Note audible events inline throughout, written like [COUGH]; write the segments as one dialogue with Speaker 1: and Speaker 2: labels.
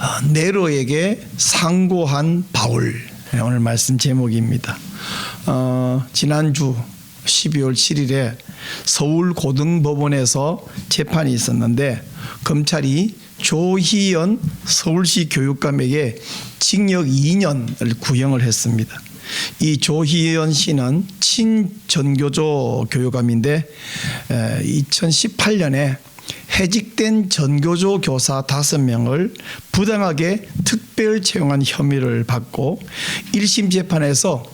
Speaker 1: 아, 네로에게 상고한 바울 네, 오늘 말씀 제목입니다. 어, 지난주 12월 7일에 서울 고등법원에서 재판이 있었는데 검찰이 조희연 서울시 교육감에게 징역 2년을 구형을 했습니다. 이 조희연 씨는 친전교조 교육감인데 2018년에 해직된 전교조 교사 5명을 부당하게 특별 채용한 혐의를 받고 1심 재판에서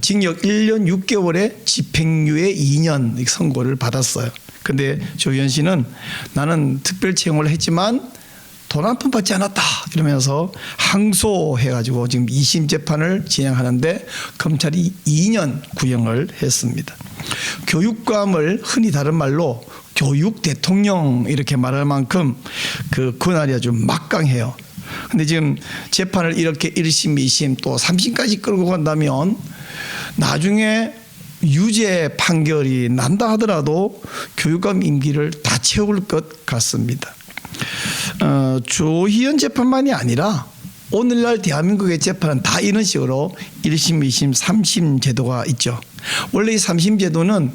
Speaker 1: 징역 1년 6개월에 집행유예 2년 선고를 받았어요. 근데 조희연 씨는 나는 특별 채용을 했지만 돈 한 푼 받지 않았다 이러면서 항소해가지고 지금 2심 재판을 진행하는데 검찰이 2년 구형을 했습니다. 교육감을 흔히 다른 말로 교육 대통령 이렇게 말할 만큼 그 그날이 아주 막강해요. 근데 지금 재판을 이렇게 1심, 2심 또 3심까지 끌고 간다면 나중에 유죄 판결이 난다 하더라도 교육감 임기를 다 채울 것 같습니다. 어, 조희연 재판만이 아니라 오늘날 대한민국의 재판은 다 이런 식으로 1심, 2심, 3심 제도가 있죠. 원래 이 3심 제도는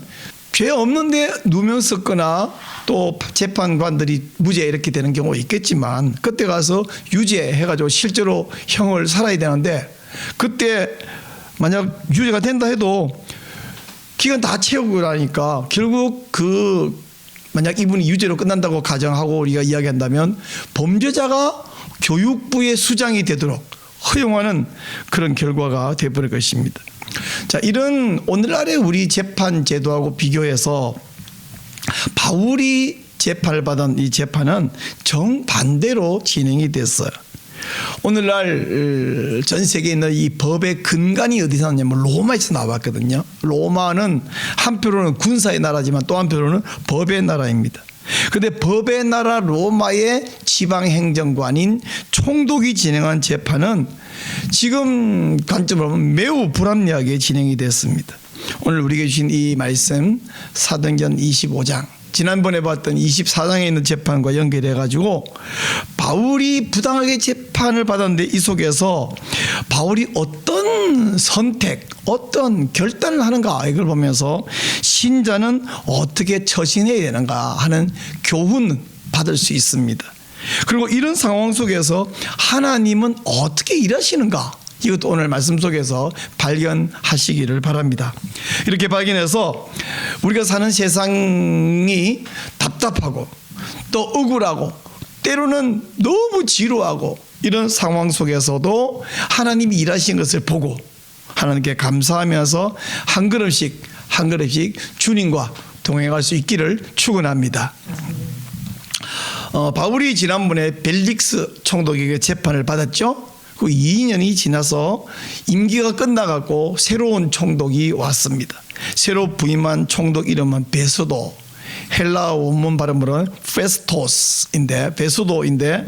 Speaker 1: 죄 없는데 누명 썼거나 또 재판관들이 무죄 이렇게 되는 경우 있겠지만 그때 가서 유죄 해가지고 실제로 형을 살아야 되는데 그때 만약 유죄가 된다 해도 기간 다 채우고 나니까 결국 그 만약 이분이 유죄로 끝난다고 가정하고 우리가 이야기한다면 범죄자가 교육부의 수장이 되도록 허용하는 그런 결과가 되버릴 것입니다. 자, 이런 오늘날의 우리 재판 제도하고 비교해서 바울이 재판을 받은 이 재판은 정반대로 진행이 됐어요. 오늘날 전 세계에 있는 이 법의 근간이 어디서 나왔냐면 로마에서 나왔거든요. 로마는 한편으로는 군사의 나라지만 또 한편으로는 법의 나라입니다. 근데 법의 나라 로마의 지방행정관인 총독이 진행한 재판은 지금 관점으로 보면 매우 불합리하게 진행이 됐습니다. 오늘 우리에게 주신 이 말씀 사도행전 25장 지난번에 봤던 24장에 있는 재판과 연결해 가지고 바울이 부당하게 재판을 받았는데 이 속에서 바울이 어떤 선택, 어떤 결단을 하는가 이걸 보면서 신자는 어떻게 처신해야 되는가 하는 교훈 받을 수 있습니다. 그리고 이런 상황 속에서 하나님은 어떻게 일하시는가 이것도 오늘 말씀 속에서 발견하시기를 바랍니다. 이렇게 발견해서 우리가 사는 세상이 답답하고 또 억울하고 때로는 너무 지루하고 이런 상황 속에서도 하나님이 일하신 것을 보고 하나님께 감사하면서 한 걸음씩 한 걸음씩 주님과 동행할 수 있기를 축원합니다. 어, 바울이 지난번에 벨릭스 총독에게 재판을 받았죠. 그 2년이 지나서 임기가 끝나갖고 새로운 총독이 왔습니다. 새로 부임한 총독 이름은 베스도. 헬라 원문 발음으로는 페스토스인데 베스도인데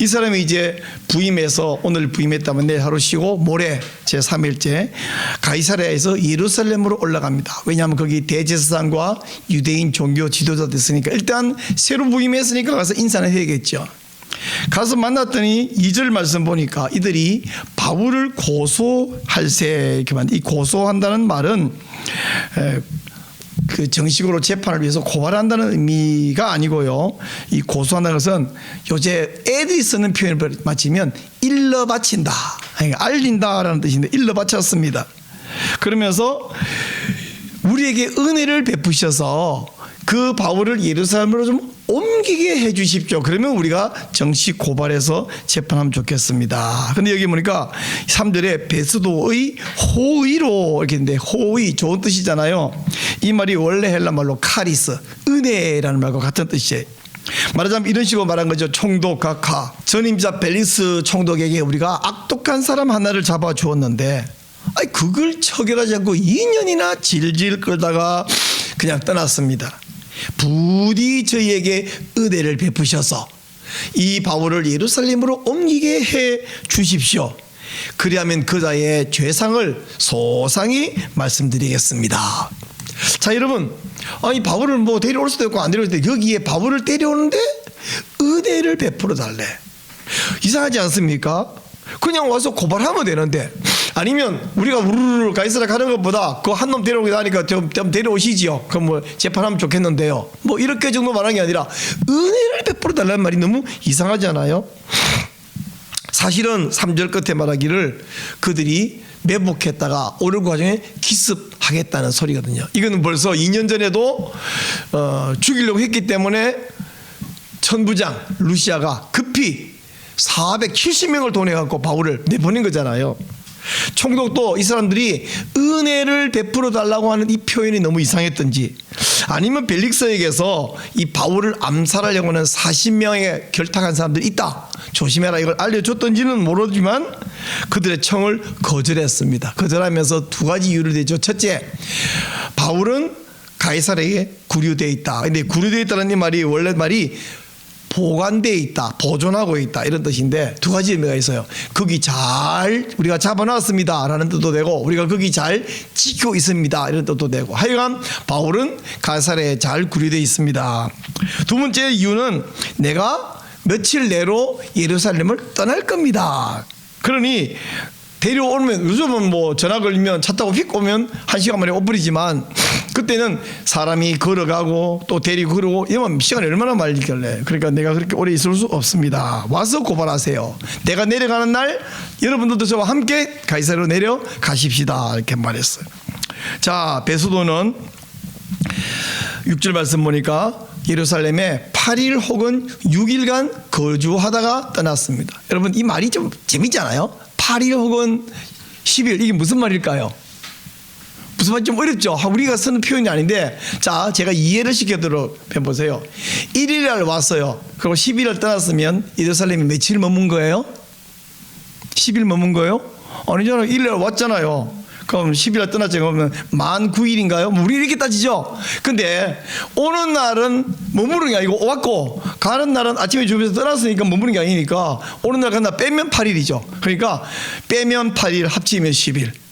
Speaker 1: 이 사람이 이제 부임해서 오늘 부임했다면 내일 하루 쉬고 모레 제 3일째 가이사랴에서 예루살렘으로 올라갑니다. 왜냐하면 거기 대제사장과 유대인 종교 지도자 됐으니까 일단 새로 부임했으니까 가서 인사는 해야겠죠. 가서 만났더니 2절 말씀 보니까 이들이 바울을 고소할세 이렇게 이 고소한다는 말은 그 정식으로 재판을 위해서 고발한다는 의미가 아니고요. 이 고소한다는 것은 요새 애들이 쓰는 표현을 맞추면 일러 바친다. 알린다라는 뜻인데 일러 바쳤습니다. 그러면서 우리에게 은혜를 베푸셔서 그 바울을 예루살렘으로 좀 옮기게 해 주십시오. 그러면 우리가 정식 고발해서 재판하면 좋겠습니다. 근데 여기 보니까 3절에 베스도의 호의로 이렇게 있는데 호의 좋은 뜻이잖아요. 이 말이 원래 헬라 말로 카리스, 은혜라는 말과 같은 뜻이에요. 말하자면 이런 식으로 말한 거죠. 총독 각하 전임자 벨리스 총독에게 우리가 악독한 사람 하나를 잡아 주었는데 아니 그걸 처결하지 않고 2년이나 질질 끌다가 그냥 떠났습니다. 부디 저희에게 은혜를 베푸셔서 이 바울을 예루살렘으로 옮기게 해 주십시오. 그리하면 그자의 죄상을 소상히 말씀드리겠습니다. 자, 여러분. 아니, 바울을 뭐 데려올 수도 있고 안 데려올 수도 있고 여기에 바울을 데려오는데 은혜를 베풀어 달래. 이상하지 않습니까? 그냥 와서 고발하면 되는데 아니면 우리가 우르르 가이사라 가는 것보다 그 한 놈 데려오기도 하니까 좀, 좀 데려오시지요. 그럼 뭐 재판하면 좋겠는데요. 뭐 이렇게 정도 말한 게 아니라 은혜를 베풀어 달라는 말이 너무 이상하지 않아요? 사실은 3절 끝에 말하기를 그들이 매복했다가 오는 과정에 기습하겠다는 소리거든요. 이거는 벌써 2년 전에도 어, 죽이려고 했기 때문에 천부장 루시아가 급히 470명을 돈해 갖고 바울을 내보낸 거잖아요. 총독도 이 사람들이 은혜를 베풀어 달라고 하는 이 표현이 너무 이상했던지 아니면 벨릭스에게서 이 바울을 암살하려고 하는 40명의 결탁한 사람들이 있다. 조심해라 이걸 알려줬던지는 모르지만 그들의 청을 거절했습니다. 거절하면서 두 가지 이유를 대죠. 첫째, 바울은 가이사르에게 구류되어 있다. 근데 구류되어 있다는 이 말이 원래 말이 보관돼 있다, 보존하고 있다 이런 뜻인데 두 가지 의미가 있어요. 거기 잘 우리가 잡아놨습니다라는 뜻도 되고 우리가 거기 잘 지키고 있습니다 이런 뜻도 되고 하여간 바울은 가사레에 잘 구리되어 있습니다. 두 번째 이유는 내가 며칠 내로 예루살렘을 떠날 겁니다. 그러니 데려오면 요즘은 뭐 전화 걸리면 차 타고 휙 오면 한 시간 만에 오버리지만 그때는 사람이 걸어가고 또 데리고 그러고 이러면 시간이 얼마나 말리길래 그러니까 내가 그렇게 오래 있을 수 없습니다. 와서 고발하세요. 내가 내려가는 날 여러분들도 저와 함께 가이사로 내려 가십시다 이렇게 말했어요. 자 베수도는 6절 말씀 보니까 예루살렘에 8일 혹은 6일간 거주하다가 떠났습니다. 여러분 이 말이 좀 재밌잖아요. 8일 혹은 10일 이게 무슨 말일까요? 무슨 말이 좀 어렵죠. 우리가 쓰는 표현이 아닌데 자 제가 이해를 시켜드려 보세요. 1일 날 왔어요. 그리고 10일을 떠났으면 예루살렘에 며칠 머문 거예요? 10일 머문 거예요? 아니잖아요. 1일 날 왔잖아요. 그럼 10일 떠났죠. 그러면 만 9일인가요? 뭐 우리 이렇게 따지죠. 근데 오는 날은 머무르는 게 아니고 왔고 가는 날은 아침에 주변에서 떠났으니까 머무르는 게 아니니까 오는 날 간다 빼면 8일이죠. 그러니까 빼면 8일 합치면 10일.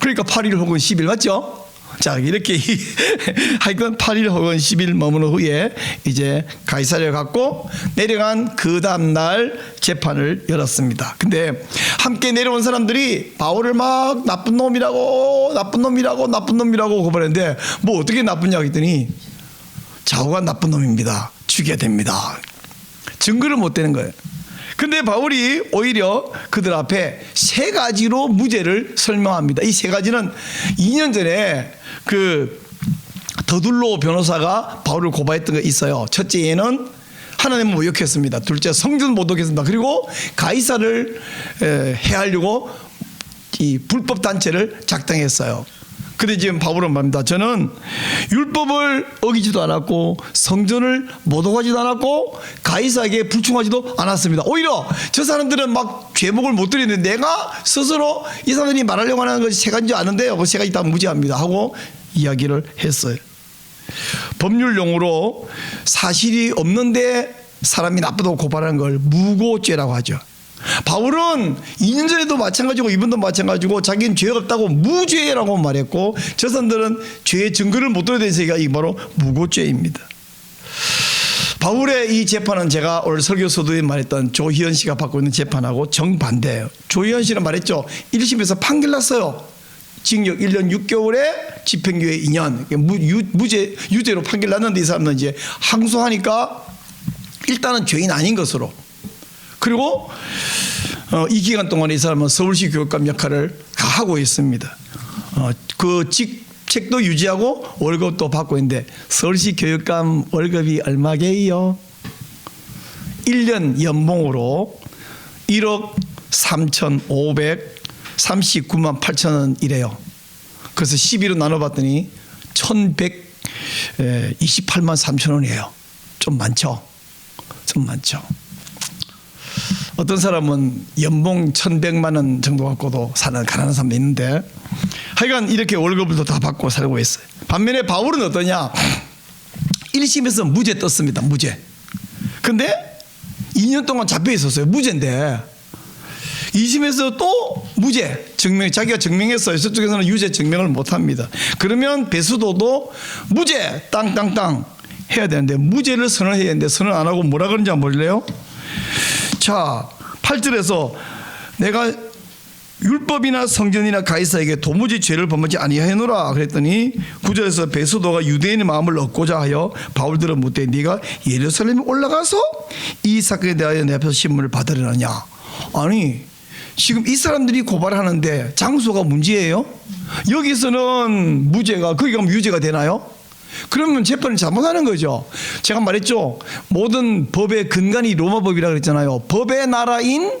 Speaker 1: 그러니까 8일 혹은 10일 맞죠? 자 이렇게 [LAUGHS] 하여간 8일 혹은 10일 머무는 후에 이제 가이사랴 갔고 내려간 그 다음 날 재판을 열었습니다. 근데 함께 내려온 사람들이 바울을 막 나쁜 놈이라고 나쁜 놈이라고 나쁜 놈이라고 고발했는데 뭐 어떻게 나쁘냐 했더니 좌우가 나쁜 놈입니다. 죽여야 됩니다. 증거를 못 대는 거예요. 근데 바울이 오히려 그들 앞에 세 가지로 무죄를 설명합니다. 이 세 가지는 2년 전에 그 더둘로 변호사가 바울을 고발했던 게 있어요. 첫째에는 하나님을 모욕했습니다. 둘째 성전 모독했습니다. 그리고 가이사를 에, 해하려고 이 불법 단체를 작당했어요. 근데 지금 바울은 말입니다. 저는 율법을 어기지도 않았고 성전을 모독하지도 않았고 가이사에게 불충하지도 않았습니다. 오히려 저 사람들은 막 죄목을 못 드리는데 내가 스스로 이 사람들이 말하려고 하는 것이 세 가지인 줄 아는데 뭐세 가지 다 무죄합니다 하고 이야기를 했어요. 법률 용어로 사실이 없는데 사람이 나쁘다고 고발하는 걸 무고죄라고 하죠. 바울은 2년 전에도 마찬가지고 이번도 마찬가지고 자기는 죄가 없다고 무죄라고 말했고 저 사람들은 죄의 증거를 못 들어대니까 이 바로 무고죄입니다. 바울의 이 재판은 제가 오늘 설교 서두에 말했던 조희연 씨가 받고 있는 재판하고 정반대예요. 조희연 씨는 말했죠. 1심에서 판결 났어요. 징역 1년 6개월에 집행유예 2년 무, 유, 무죄 유죄로 판결 났는데 이 사람은 이제 항소하니까 일단은 죄인 아닌 것으로 그리고 어, 이 기간 동안에 이 사람은 서울시 교육감 역할을 하고 있습니다. 어, 그 직책도 유지하고 월급도 받고 있는데 서울시 교육감 월급이 얼마게요? 1년 연봉으로 1억 3,539만 8천 원이래요. 그래서 12로 나눠봤더니 1,128만 3천 원이에요. 좀 많죠? 좀 많죠. 어떤 사람은 연봉 1,100만 원 정도 갖고도 사는 가난한 사람도 있는데 하여간 이렇게 월급을 다 받고 살고 있어요. 반면에 바울은 어떠냐? 1심에서 무죄 떴습니다. 무죄. 근데 2년 동안 잡혀 있었어요. 무죄인데 2심에서 또 무죄 증명 자기가 증명했어요. 저쪽에서는 유죄 증명을 못 합니다. 그러면 배수도도 무죄 땅땅땅 해야 되는데 무죄를 선언해야 되는데 선언 안 하고 뭐라 그런지 모를래요? 자, 8절에서 내가 율법이나 성전이나 가이사에게 도무지 죄를 범하지 아니하노라 그랬더니 구절에서 베스도가 유대인의 마음을 얻고자 하여 바울들은 묻되 네가 예루살렘에 올라가서 이 사건에 대하여 내 앞에서 신문을 받으려느냐 아니 지금 이 사람들이 고발하는데 장소가 문제예요 여기서는 무죄가 거기 가면 유죄가 되나요? 그러면 재판을 잘못하는 거죠. 제가 말했죠. 모든 법의 근간이 로마 법이라 그랬잖아요. 법의 나라인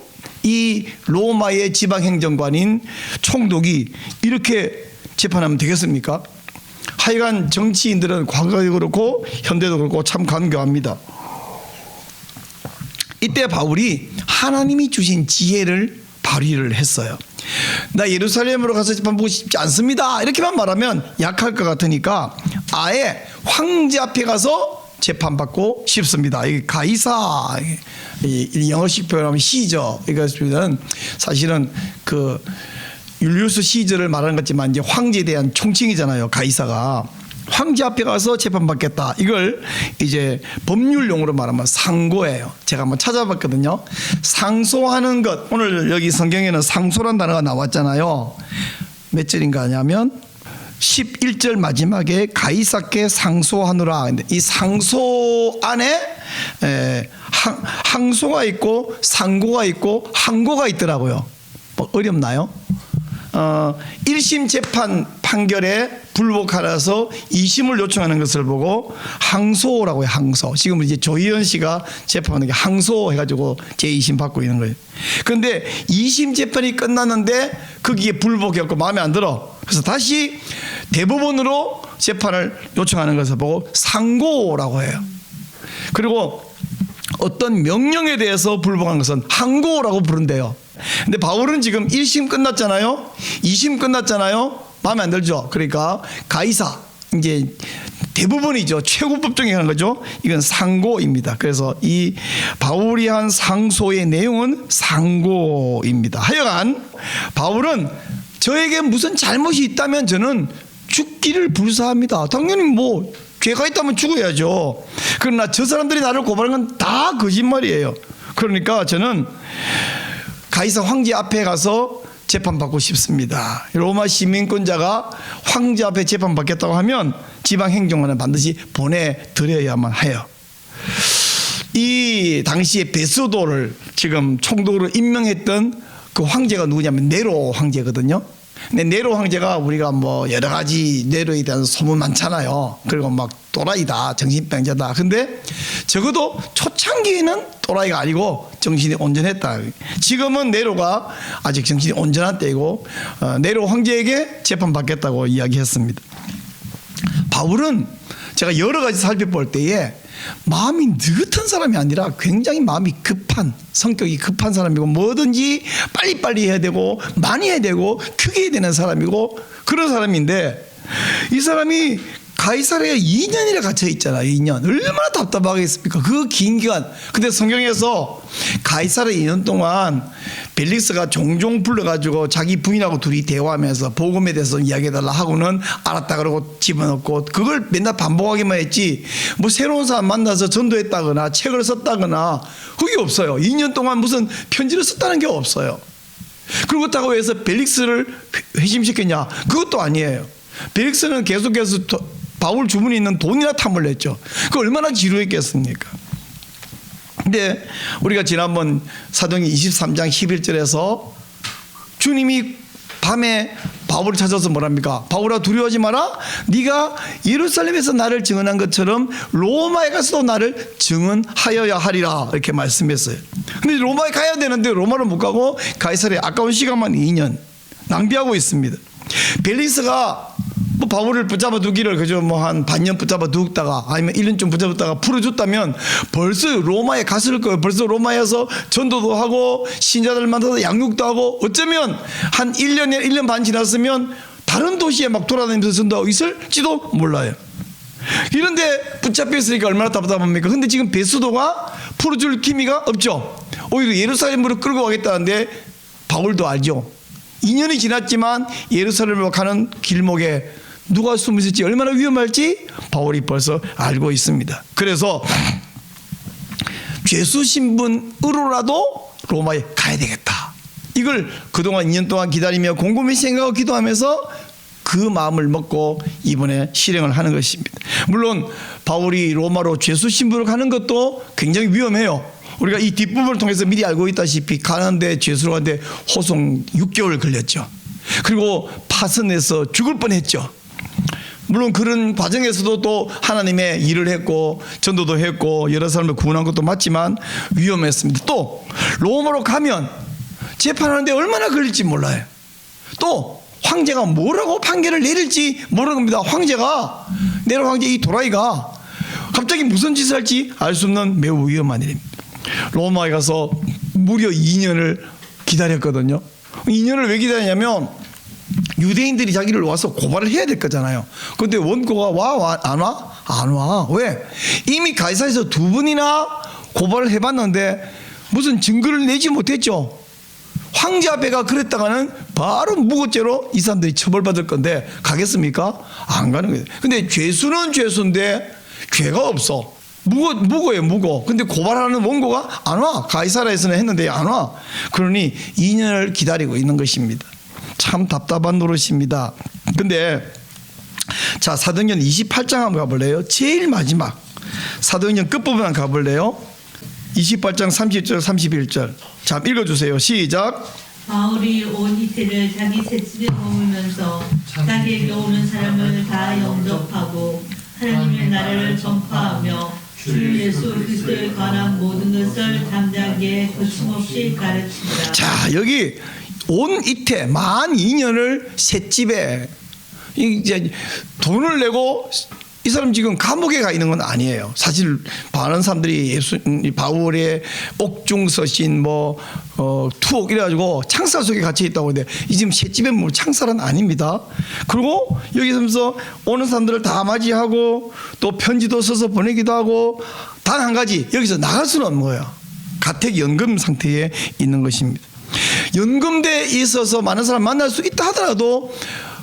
Speaker 1: 이 로마의 지방 행정관인 총독이 이렇게 재판하면 되겠습니까? 하여간 정치인들은 과거에도 그렇고 현대도 그렇고 참 간교합니다. 이때 바울이 하나님이 주신 지혜를 발휘를 했어요. 나 예루살렘으로 가서 재판 보고 싶지 않습니다. 이렇게만 말하면 약할 것 같으니까 아예 황제 앞에 가서 재판받고 싶습니다. 이게 가이사 이 영어식 표현하면 시저 이것은 사실은 그 율리우스 시저를 말하는 것지만 이제 황제에 대한 총칭이잖아요. 가이사가 황제 앞에 가서 재판받겠다. 이걸 이제 법률용어로 말하면 상고예요. 제가 한번 찾아봤거든요. 상소하는 것. 오늘 여기 성경에는 상소란 단어가 나왔잖아요. 몇 절인가 하냐면 11절 마지막에 가이사께 상소하노라. 근데 이 상소 안에 에, 항, 항소가 있고 상고가 있고 항고가 있더라고요. 뭐 어렵나요? 어, 1심 재판 판결에 불복하라서 2심을 요청하는 것을 보고 항소라고 해요. 항소. 지금 이제 조희연 씨가 재판하는 게 항소 해가지고 제2심 받고 있는 거예요. 그런데 2심 재판이 끝났는데 거기에 불복했고 마음에 안 들어. 그래서 다시 대법원으로 재판을 요청하는 것을 보고 상고라고 해요. 그리고 어떤 명령에 대해서 불복한 것은 항고라고 부른대요. 근데 바울은 지금 1심 끝났잖아요. 2심 끝났잖아요. 마음에 안 들죠. 그러니까 가이사 이제 대부분이죠. 최고법정에 하는 거죠. 이건 상고입니다. 그래서 이 바울이 한 상소의 내용은 상고입니다. 하여간 바울은 저에게 무슨 잘못이 있다면 저는 죽기를 불사합니다. 당연히 뭐 죄가 있다면 죽어야죠. 그러나 저 사람들이 나를 고발한 건 다 거짓말이에요. 그러니까 저는 가이사 황제 앞에 가서 재판받고 싶습니다. 로마 시민권자가 황제 앞에 재판받겠다고 하면 지방행정관은 반드시 보내드려야만 해요. 이 당시에 베스도를 지금 총독으로 임명했던 그 황제가 누구냐면 네로 황제거든요. 근데 네로 황제가 우리가 뭐 여러 가지 네로에 대한 소문 많잖아요. 그리고 막 또라이다, 정신병자다. 근데 적어도 초창기에는 또라이가 아니고 정신이 온전했다. 지금은 네로가 아직 정신이 온전한 때이고 어, 네로 황제에게 재판받겠다고 이야기했습니다. 바울은 제가 여러 가지 살펴볼 때에 마음이 느긋한 사람이 아니라 굉장히 마음이 급한 성격이 급한 사람이고 뭐든지 빨리빨리 해야 되고 많이 해야 되고 크게 해야 되는 사람이고 그런 사람인데 이 사람이 가이사르에 2년이나 갇혀 있잖아. 2년. 얼마나 답답하겠습니까? 그 긴 기간. 근데 성경에서 가이사르 2년 동안 벨릭스가 종종 불러가지고 자기 부인하고 둘이 대화하면서 복음에 대해서 이야기해달라 하고는 알았다 그러고 집어넣고 그걸 맨날 반복하기만 했지 뭐 새로운 사람 만나서 전도했다거나 책을 썼다거나 그게 없어요. 2년 동안 무슨 편지를 썼다는 게 없어요. 그렇다고 해서 벨릭스를 회심시켰냐? 그것도 아니에요. 벨릭스는 계속해서 바울 주문이 있는 돈이나 탐을 냈죠. 그 얼마나 지루했겠습니까? 근데 우리가 지난번 사도행 23장 11절에서 주님이 밤에 바울을 찾아서 뭐랍니까? 바울아 두려워하지 마라. 네가 예루살렘에서 나를 증언한 것처럼 로마에 가서도 나를 증언하여야 하리라 이렇게 말씀했어요. 근데 로마에 가야 되는데 로마를 못 가고 가이사르에 아까운 시간만 2년 낭비하고 있습니다. 벨리스가 뭐 바울을 붙잡아 두기를 그저 뭐 한 반년 붙잡아 두다가 아니면 1년쯤 붙잡았다가 풀어줬다면 벌써 로마에 갔을 거예요. 벌써 로마에서 전도도 하고 신자들 만나서 양육도 하고 어쩌면 한 1년에 1년 반 지났으면 다른 도시에 막 돌아다니면서 전도하고 있을지도 몰라요. 이런데 붙잡혀 있으니까 얼마나 답답합니까? 근데 지금 베스도가 풀어줄 기미가 없죠. 오히려 예루살렘으로 끌고 가겠다는데 바울도 알죠. 2년이 지났지만 예루살렘으로 가는 길목에 누가 숨어 있을지 얼마나 위험할지 바울이 벌써 알고 있습니다. 그래서 죄수 신분으로라도 로마에 가야 되겠다. 이걸 그동안 2년 동안 기다리며 곰곰이 생각하고 기도하면서 그 마음을 먹고 이번에 실행을 하는 것입니다. 물론 바울이 로마로 죄수 신부를 가는 것도 굉장히 위험해요. 우리가 이 뒷부분을 통해서 미리 알고 있다시피 가는데 죄수로 가는데 호송 6개월 걸렸죠. 그리고 파선에서 죽을 뻔했죠. 물론 그런 과정에서도 또 하나님의 일을 했고 전도도 했고 여러 사람을 구원한 것도 맞지만 위험했습니다. 또 로마로 가면 재판하는데 얼마나 걸릴지 몰라요. 또 황제가 뭐라고 판결을 내릴지 모르는 겁니다. 황제가 내로 황제 이 도라이가 갑자기 무슨 짓을 할지 알 수 없는 매우 위험한 일입니다. 로마에 가서 무려 2년을 기다렸거든요. 2년을 왜 기다렸냐면 유대인들이 자기를 와서 고발을 해야 될 거잖아요. 근데 원고가 와, 와, 안 와? 안 와. 왜? 이미 가이사에서 두 번이나 고발을 해봤는데 무슨 증거를 내지 못했죠. 황제 앞에가 그랬다가는 바로 무고죄로 이 사람들이 처벌받을 건데 가겠습니까? 안 가는 거예요. 근데 죄수는 죄수인데 죄가 없어. 무고, 무고예요, 무고. 근데 고발하는 원고가 안 와. 가이사라에서는 했는데 안 와. 그러니 2년을 기다리고 있는 것입니다. 참 답답한 노릇입니다. 근데 자, 사도행전 28장 한번 가볼래요? 제일 마지막. 사도행전 끝부분 한번 가볼래요? 28장 30절, 31절. 자, 읽어주세요. 시작.
Speaker 2: 바울이 온 이태를 자기 셋집에 머물면서 자기에게 오는 사람을 다 영접하고 하나님의 나라를 전파하며 주 예수 그리스도에 관한 모든 것을 담대하게 거침없이 가르친다.
Speaker 1: 자, 여기 온 이태 만 2년을 셋집에 이제 돈을 내고 이 사람 지금 감옥에 가 있는 건 아니에요. 사실 많은 사람들이 예수 이 바울의 옥중서신 뭐 어, 투옥 이래가지고 창살 속에 갇혀 있다고 하는데 이 지금 셋집에 뭐 창살은 아닙니다. 그리고 여기 서면서 오는 사람들을 다 맞이하고 또 편지도 써서 보내기도 하고 단 한 가지 여기서 나갈 수는 없는 거예요. 가택 연금 상태에 있는 것입니다. 연금대에 있어서 많은 사람 만날 수 있다 하더라도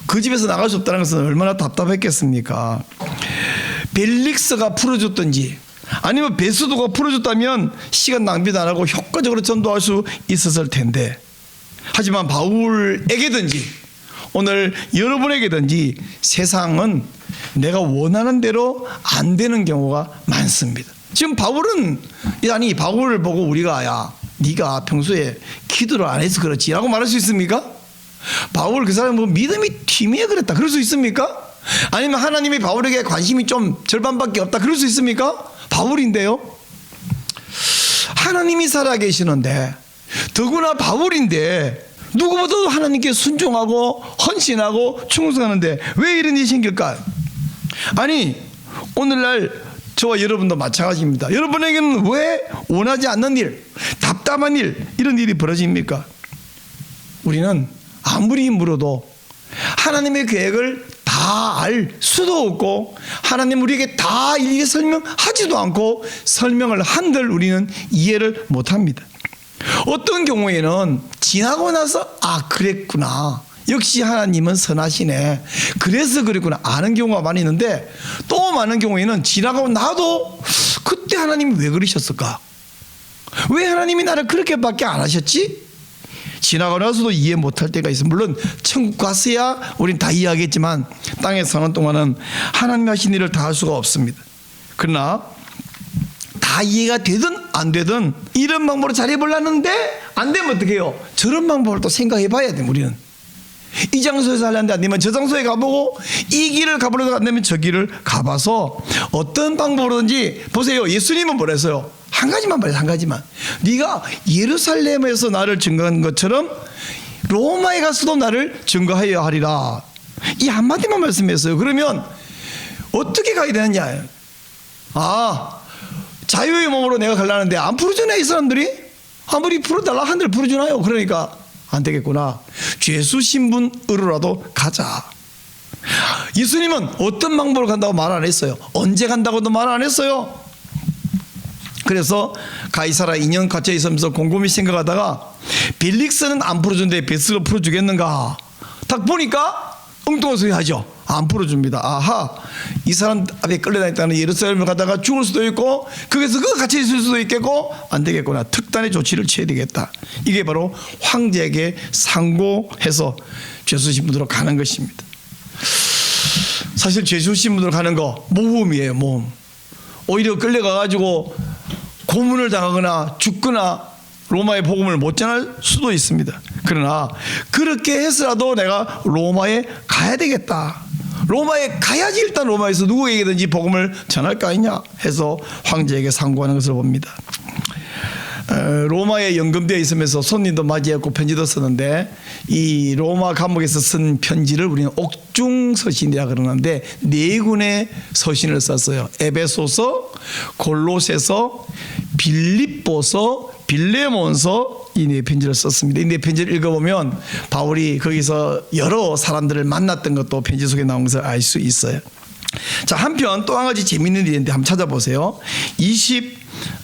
Speaker 1: 그 집에서 나갈 수 없다는 것은 얼마나 답답했겠습니까? 벨릭스가 풀어줬던지 아니면 베스도가 풀어줬다면 시간 낭비도 안 하고 효과적으로 전도할 수 있었을 텐데 하지만 바울에게든지 오늘 여러분에게든지 세상은 내가 원하는 대로 안 되는 경우가 많습니다. 지금 바울은 아니 바울을 보고 우리가 야 네가 평소에 기도를 안 해서 그렇지라고 말할 수 있습니까? 바울 그 사람 뭐 믿음이 튀미에 그랬다 그럴 수 있습니까? 아니면 하나님이 바울에게 관심이 좀 절반밖에 없다 그럴 수 있습니까? 바울인데요. 하나님이 살아계시는데 더구나 바울인데 누구보다도 하나님께 순종하고 헌신하고 충성하는데 왜 이런 일이 생길까? 아니 오늘날 저와 여러분도 마찬가지입니다. 여러분에게는 왜 원하지 않는 일, 답답한 일 이런 일이 벌어집니까? 우리는 아무리 물어도 하나님의 계획을 다 알 수도 없고 하나님 우리에게 다 일일이 설명하지도 않고 설명을 한들 우리는 이해를 못합니다. 어떤 경우에는 지나고 나서 아 그랬구나. 역시 하나님은 선하시네. 그래서 그랬구나. 아는 경우가 많이 있는데 또 많은 경우에는 지나가고 나도 그때 하나님이 왜 그러셨을까? 왜 하나님이 나를 그렇게밖에 안 하셨지? 지나고 나서도 이해 못할 때가 있어. 물론 천국 갔어야 우린 다 이해하겠지만 땅에 사는 동안은 하나님 하신 일을 다 할 수가 없습니다. 그러나 다 이해가 되든 안 되든 이런 방법으로 잘해보려는데 안 되면 어떻게 해요? 저런 방법을 또 생각해 봐야 돼 우리는. 이 장소에서 하려는데 안 되면 저 장소에 가보고 이 길을 가보려도 안 되면 저 길을 가봐서 어떤 방법으로든지 보세요. 예수님은 뭐랬어요? 한 가지만 말해요. 한 가지만. 네가 예루살렘에서 나를 증거한 것처럼 로마에 가서도 나를 증거하여야 하리라. 이 한마디만 말씀했어요. 그러면 어떻게 가야 되느냐? 아, 자유의 몸으로 내가 가려는데 안 풀어주네, 이 사람들이? 아무리 풀어달라 한들 풀어주나요? 그러니까 안 되겠구나. 죄수 신분으로라도 가자. 예수님은 어떤 방법으로 간다고 말 안 했어요. 언제 간다고도 말 안 했어요. 그래서 가이사라 2년 갇혀 있으면서 곰곰이 생각하다가 빌릭스는 안 풀어준데 베스가 풀어주겠는가? 딱 보니까 엉뚱한 하죠. 안 풀어줍니다. 아하, 이 사람 앞에 끌려다녔다는 예루살렘을 가다가 죽을 수도 있고, 거기서 그 같이 있을 수도 있겠고, 안 되겠구나. 특단의 조치를 취해야 되겠다. 이게 바로 황제에게 상고해서 죄수신 분으로 가는 것입니다. 사실 죄수신 분으로 가는 거 모험이에요, 모험. 오히려 끌려가가지고 고문을 당하거나 죽거나 로마의 복음을 못 전할 수도 있습니다. 그러나 그렇게 해서라도 내가 로마에 가야 되겠다. 로마에 가야지 일단 로마에서 누구에게든지 복음을 전할 거 아니냐 해서 황제에게 상고하는 것을 봅니다. 어, 로마에 연금되어 있으면서 손님도 맞이했고 편지도 썼는데 이 로마 감옥에서 쓴 편지를 우리는 옥중 서신이라 그러는데 네 군의 서신을 썼어요. 에베소서, 골로새서, 빌립보서, 빌레몬서 이 네 편지를 썼습니다. 이 네 편지를 읽어보면 바울이 거기서 여러 사람들을 만났던 것도 편지 속에 나온 것을 알 수 있어요. 자, 한편 또 한 가지 일이 있는데 한번 찾아보세요.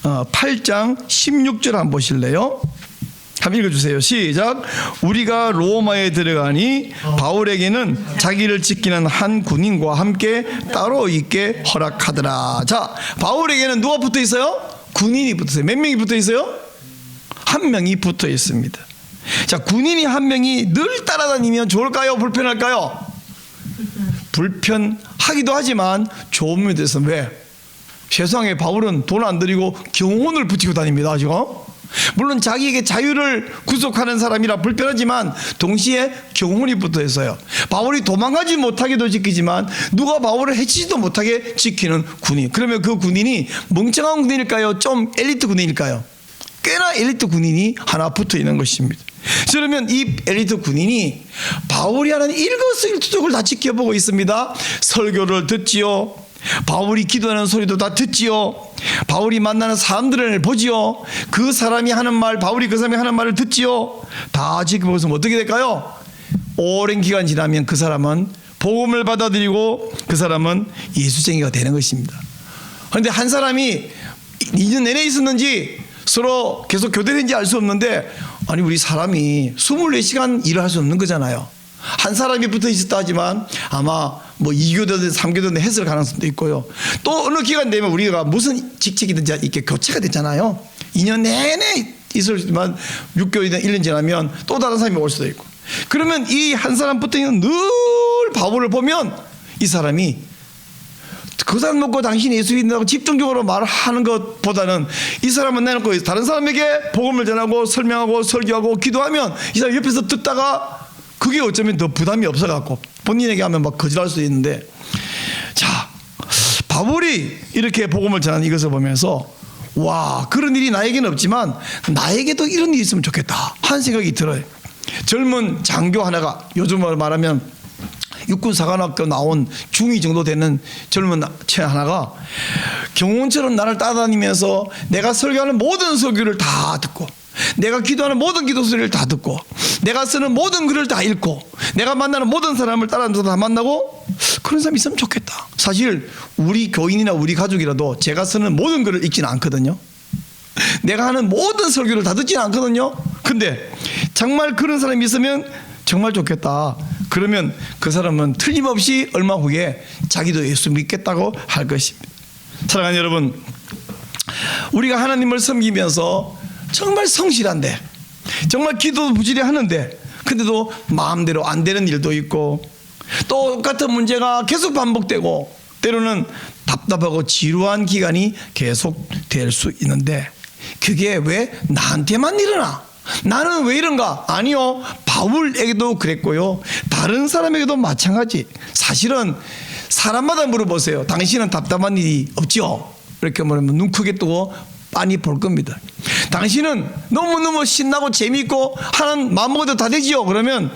Speaker 1: 28장 16절 한번 보실래요? 한번 읽어주세요. 시작. 우리가 로마에 들어가니 바울에게는 자기를 지키는 한 군인과 함께 따로 있게 허락하더라. 자, 바울에게는 누가 붙어 있어요? 군인이 붙어 있어요. 몇 명이 붙어 있어요? 한 명이 붙어 있습니다. 자, 군인이 한 명이 늘 따라다니면 좋을까요? 불편할까요? 불편하기도 하지만 면도 있어. 왜? 세상에 바울은 돈 안 들이고 경호원을 붙이고 다닙니다. 지금. 물론 자기에게 자유를 구속하는 사람이라 불편하지만 동시에 경호원이 붙어 있어요. 바울이 도망가지 못하게도 지키지만 누가 바울을 해치지도 못하게 지키는 군인. 그러면 그 군인이 멍청한 군인일까요? 좀 엘리트 군인일까요? 꽤나 엘리트 군인이 하나 붙어 있는 것입니다. 그러면 이 엘리트 군인이 바울이 하는 일거수일투족을 다 지켜보고 있습니다. 설교를 듣지요. 바울이 기도하는 소리도 다 듣지요. 바울이 만나는 사람들을 보지요. 그 사람이 하는 말, 바울이 그 사람이 하는 말을 듣지요. 다 지켜보고 있으면 어떻게 될까요? 오랜 기간 지나면 그 사람은 복음을 받아들이고 그 사람은 예수쟁이가 되는 것입니다. 그런데 한 사람이 2년 내내 있었는지 서로 계속 교대된지 알 수 없는데 아니 우리 사람이 24시간 일을 할 수 없는 거잖아요. 한 사람이 붙어 있었다 하지만 아마 뭐 2교도든 3교도든 했을 가능성도 있고요. 또 어느 기간 되면 우리가 무슨 직책이든지 이렇게 교체가 되잖아요. 2년 내내 있을지만 6개월이나 1년 지나면 또 다른 사람이 올 수도 있고. 그러면 이 한 사람 붙어 있는 늘 바울을 보면 이 사람이 그 사람 놓고 당신이 예수 믿는다고 집중적으로 말하는 것보다는 이 사람은 내놓고 다른 사람에게 복음을 전하고 설명하고 설교하고 기도하면 이 사람 옆에서 듣다가 그게 어쩌면 더 부담이 없어갖고 본인에게 하면 막 거절할 수도 있는데 자 바울이 이렇게 복음을 전하는 이것을 보면서 와 그런 일이 나에게는 없지만 나에게도 이런 일이 있으면 좋겠다 하는 생각이 들어요. 젊은 장교 하나가 요즘으로 말하면 육군 사관학교 나온 중2 정도 되는 젊은 체 하나가 경호원처럼 나를 따라다니면서 내가 설교하는 모든 설교를 다 듣고 내가 기도하는 모든 기도 소리를 다 듣고 내가 쓰는 모든 글을 다 읽고 내가 만나는 모든 사람을 따라다니면서 다 만나고 그런 사람이 있으면 좋겠다. 사실 우리 교인이나 우리 가족이라도 제가 쓰는 모든 글을 읽지는 않거든요. 내가 하는 모든 설교를 다 듣지는 않거든요. 근데 정말 그런 사람이 있으면 정말 좋겠다. 그러면 그 사람은 틀림없이 얼마 후에 자기도 예수 믿겠다고 할 것입니다. 사랑하는 여러분, 우리가 하나님을 섬기면서 정말 성실한데, 정말 기도 부지리 하는데, 근데도 마음대로 안 되는 일도 있고, 똑같은 문제가 계속 반복되고, 때로는 답답하고 지루한 기간이 계속 될 수 있는데, 그게 왜 나한테만 일어나? 나는 왜 이런가? 아니요. 바울에게도 그랬고요. 다른 사람에게도 마찬가지. 사실은 사람마다 물어보세요. 당신은 답답한 일이 없죠? 이렇게 물으면 눈 크게 뜨고 빤히 볼 겁니다. 당신은 너무너무 신나고 재미있고 하는 마음먹어도 다 되지요? 그러면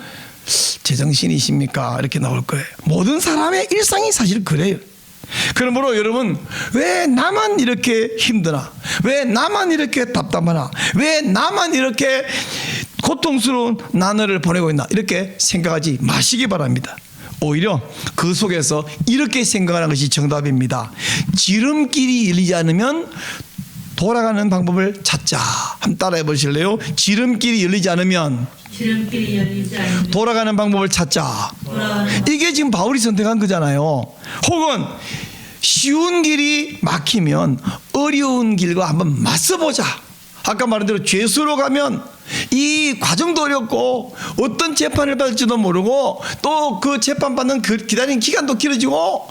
Speaker 1: 제정신이십니까? 이렇게 나올 거예요. 모든 사람의 일상이 사실 그래요. 그러므로 여러분 왜 나만 이렇게 힘드나 왜 나만 이렇게 답답하나 왜 나만 이렇게 고통스러운 나날을 보내고 있나 이렇게 생각하지 마시기 바랍니다 오히려 그 속에서 이렇게 생각하는 것이 정답입니다 지름길이 열리지 않으면 돌아가는 방법을 찾자 한번 따라해 보실래요 지름길이 열리지 않으면
Speaker 2: 지름길이 열리지 않는
Speaker 1: 돌아가는 방법을 찾자
Speaker 2: 돌아가는
Speaker 1: 이게 지금 바울이 선택한 거잖아요. 혹은 쉬운 길이 막히면 어려운 길과 한번 맞서보자. 아까 말한 대로 죄수로 가면 이 과정도 어렵고 어떤 재판을 받을지도 모르고 또 그 재판 받는 그 기다리는 기간도 길어지고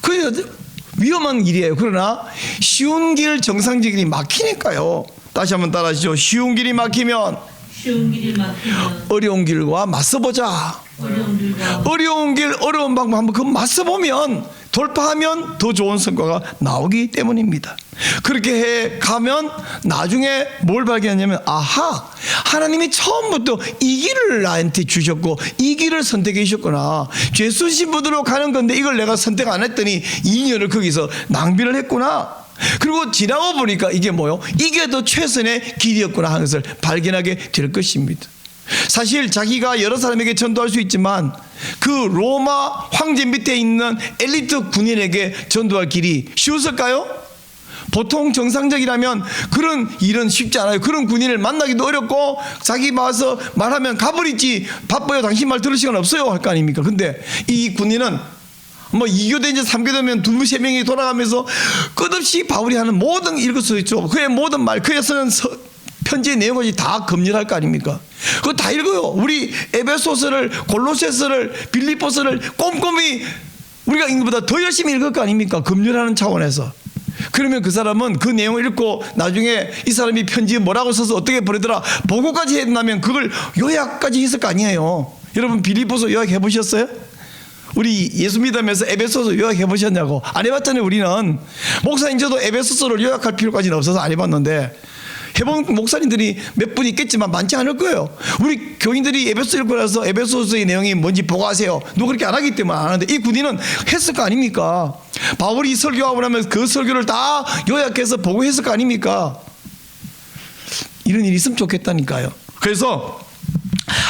Speaker 1: 그 위험한 일이에요. 그러나 쉬운 길 정상적인 길이 막히니까요. 다시 한번 따라하시죠. 쉬운 길이 막히면
Speaker 2: 쉬운 길이 막히면
Speaker 1: 어려운 길과 맞서보자.
Speaker 2: 어려운
Speaker 1: 어려운 길, 어려운 방법 한번 그 맞서보면 돌파하면 더 좋은 성과가 나오기 때문입니다. 그렇게 해 가면 나중에 뭘 발견하냐면 아하 하나님이 처음부터 이 길을 나한테 주셨고 이 길을 선택해 주셨구나. 죄수 신부들로 가는 건데 이걸 내가 선택 안 했더니 2년을 거기서 낭비를 했구나. 그리고 지나고 보니까 이게 뭐요? 이게 더 최선의 길이었구나 하는 것을 발견하게 될 것입니다 사실 자기가 여러 사람에게 전도할 수 있지만 그 로마 황제 밑에 있는 엘리트 군인에게 전도할 길이 쉬웠을까요? 보통 정상적이라면 그런 일은 쉽지 않아요. 그런 군인을 만나기도 어렵고 자기 와서 말하면 가버리지 바빠요. 당신 말 들을 시간 없어요. 할 거 아닙니까? 근데 이 군인은 뭐 2교대 이제 3교대면 두, 세 명이 돌아가면서 끝없이 바울이 하는 모든 일것을 있죠. 그의 모든 말, 그의 쓰는 서, 편지의 내용까지 다 검열할 거 아닙니까? 그거 다 읽어요. 우리 에베소서를, 골로새서를, 빌립보서를 꼼꼼히 우리가 읽는 것보다 더 열심히 읽을 거 아닙니까? 검열하는 차원에서. 그러면 그 사람은 그 내용을 읽고 나중에 이 사람이 편지에 뭐라고 써서 어떻게 보내더라 보고까지 했나면 그걸 요약까지 했을 거 아니에요. 여러분 빌립보서 요약해 보셨어요? 우리 예수 믿으면서 에베소서 요약해 보셨냐고 안 해봤잖아요 우리는 목사님 저도 에베소서를 요약할 필요까지는 없어서 안 해봤는데 해본 목사님들이 몇 분 있겠지만 많지 않을 거예요. 우리 교인들이 에베소 읽고 나서 에베소서의 내용이 뭔지 보고하세요. 누가 그렇게 안 하기 때문에 안 하는데 이 군인은 했을 거 아닙니까? 바울이 설교하고 나면 그 설교를 다 요약해서 보고했을 거 아닙니까? 이런 일이 있으면 좋겠다니까요. 그래서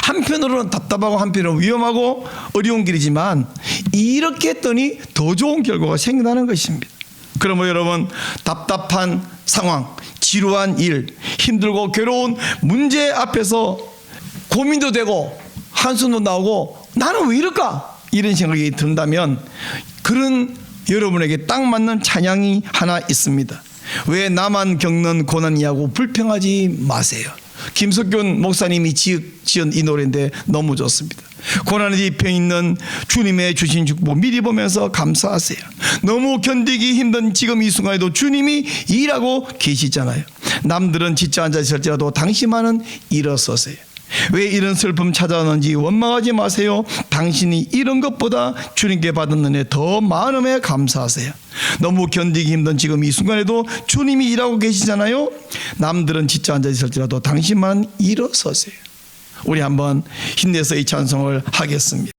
Speaker 1: 한편으로는 답답하고 한편으로는 위험하고 어려운 길이지만 이렇게 했더니 더 좋은 결과가 생긴다는 것입니다. 그러면 여러분 답답한 상황, 지루한 일, 힘들고 괴로운 문제 앞에서 고민도 되고 한숨도 나오고 나는 왜 이럴까? 이런 생각이 든다면 그런 여러분에게 딱 맞는 찬양이 하나 있습니다. 왜 나만 겪는 고난이냐고 불평하지 마세요. 김석균 목사님이 지- 지은 이 노래인데 너무 좋습니다. 고난의 뒤에 있는 주님의 주신 축복 미리 보면서 감사하세요. 너무 견디기 힘든 지금 이 순간에도 주님이 일하고 계시잖아요. 남들은 지쳐 앉아 있을지라도 당신만은 일어서세요. 왜 이런 슬픔 찾아오는지 원망하지 마세요. 당신이 이런 것보다 주님께 받은 은혜 더 많음에 감사하세요. 너무 견디기 힘든 지금 이 순간에도 주님이 일하고 계시잖아요. 남들은 지쳐 앉아 있을지라도 당신만 일어서세요. 우리 한번 힘내서 이 찬송을 하겠습니다.